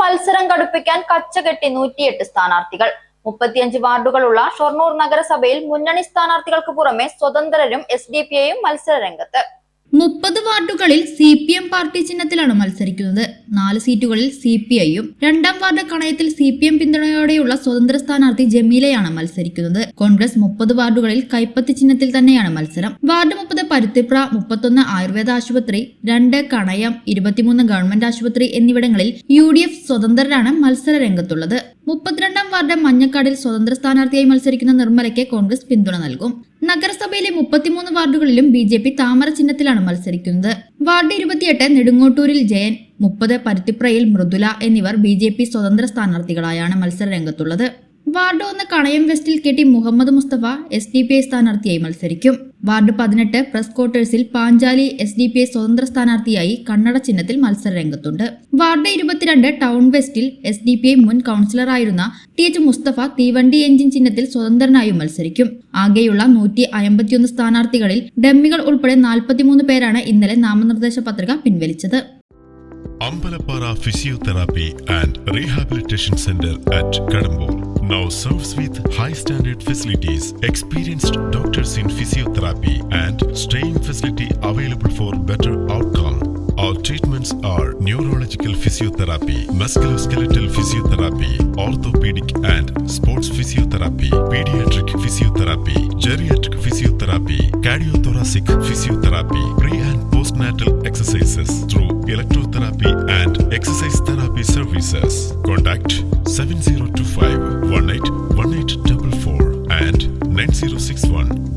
മത്സരം കടുപ്പിക്കാൻ കച്ചകെട്ടി നൂറ്റിയെട്ട് സ്ഥാനാർത്ഥികൾ. മുപ്പത്തിയഞ്ച് വാർഡുകളുള്ള ഷൊർണൂർ നഗരസഭയിൽ മുന്നണി സ്ഥാനാർത്ഥികൾക്ക് പുറമെ സ്വതന്ത്രരും എസ് ഡി പി ഐയും മത്സരരംഗത്ത്. മുപ്പത് വാർഡുകളിൽ സി പി എം പാർട്ടി ചിഹ്നത്തിലാണ് മത്സരിക്കുന്നത്. നാല് സീറ്റുകളിൽ സി പി ഐയും രണ്ടാം വാർഡ് കണയത്തിൽ സി പി എം പിന്തുണയോടെയുള്ള സ്വതന്ത്ര സ്ഥാനാർത്ഥി ജമീലയാണ് മത്സരിക്കുന്നത്. കോൺഗ്രസ് മുപ്പത് വാർഡുകളിൽ കൈപ്പത്തി ചിഹ്നത്തിൽ തന്നെയാണ് മത്സരം. വാർഡ് മുപ്പത് പരുത്തിപ്ര മുപ്പത്തൊന്ന് ആയുർവേദ ആശുപത്രി രണ്ട് കണയം ഇരുപത്തിമൂന്ന് ഗവൺമെന്റ് ആശുപത്രി എന്നിവിടങ്ങളിൽ യു ഡി എഫ് സ്വതന്ത്രരാണ് മത്സര രംഗത്തുള്ളത്. മുപ്പത്തിരണ്ടാം വാർഡ് മഞ്ഞക്കാടിൽ സ്വതന്ത്ര സ്ഥാനാർത്ഥിയായി മത്സരിക്കുന്ന നിർമ്മലയ്ക്ക് കോൺഗ്രസ് പിന്തുണ നൽകും. നഗരസഭയിലെ മുപ്പത്തിമൂന്ന് വാർഡുകളിലും ബി ജെ പി താമര ചിഹ്നത്തിലാണ് മത്സരിക്കുന്നത്. വാർഡ് ഇരുപത്തിയെട്ട് നെടുങ്ങോട്ടൂരിൽ ജയൻ മുപ്പത് പരുത്തിപ്രയിൽ മൃദുല എന്നിവർ ബി സ്വതന്ത്ര സ്ഥാനാർത്ഥികളായാണ് മത്സര രംഗത്തുള്ളത് വാർഡ് ഒന്ന് കണയം വെസ്റ്റിൽ കെട്ടി Muhammad Musthafa S D P I സ്ഥാനാർത്ഥിയായി മത്സരിക്കും. വാർഡ് പതിനെട്ട് press ക്വാർട്ടേഴ്സിൽ Panchali S D P I സ്വതന്ത്ര സ്ഥാനാർത്ഥിയായി കണ്ണട ചിഹ്നത്തിൽ മത്സര രംഗത്തുണ്ട്. വാർഡ് ഇരുപത്തിരണ്ട് ടൗൺ വെസ്റ്റിൽ എസ് ഡി പി ഐ മുൻ കൗൺസിലറായിരുന്ന ടി എച്ച് മുസ്തഫ തീവണ്ടി എഞ്ചിൻ ചിഹ്നത്തിൽ സ്വതന്ത്രനായും മത്സരിക്കും. ആകെയുള്ള നൂറ്റി അയമ്പത്തിയൊന്ന് സ്ഥാനാർത്ഥികളിൽ ഡമ്മികൾ ഉൾപ്പെടെ നാൽപ്പത്തിമൂന്ന് പേരാണ് ഇന്നലെ നാമനിർദ്ദേശ പത്രിക പിൻവലിച്ചത്. Ambalappara physiotherapy and rehabilitation centre at Kadampur Now serves with high standard facilities, experienced doctors in physiotherapy, and staying facility available for better outcome. Our treatments are neurological physiotherapy, musculoskeletal physiotherapy, orthopedic and sports physiotherapy, pediatric physiotherapy, geriatric physiotherapy, cardiothoracic physiotherapy, pre and postnatal exercises through electrotherapy and exercise therapy services. Contact 7025 9061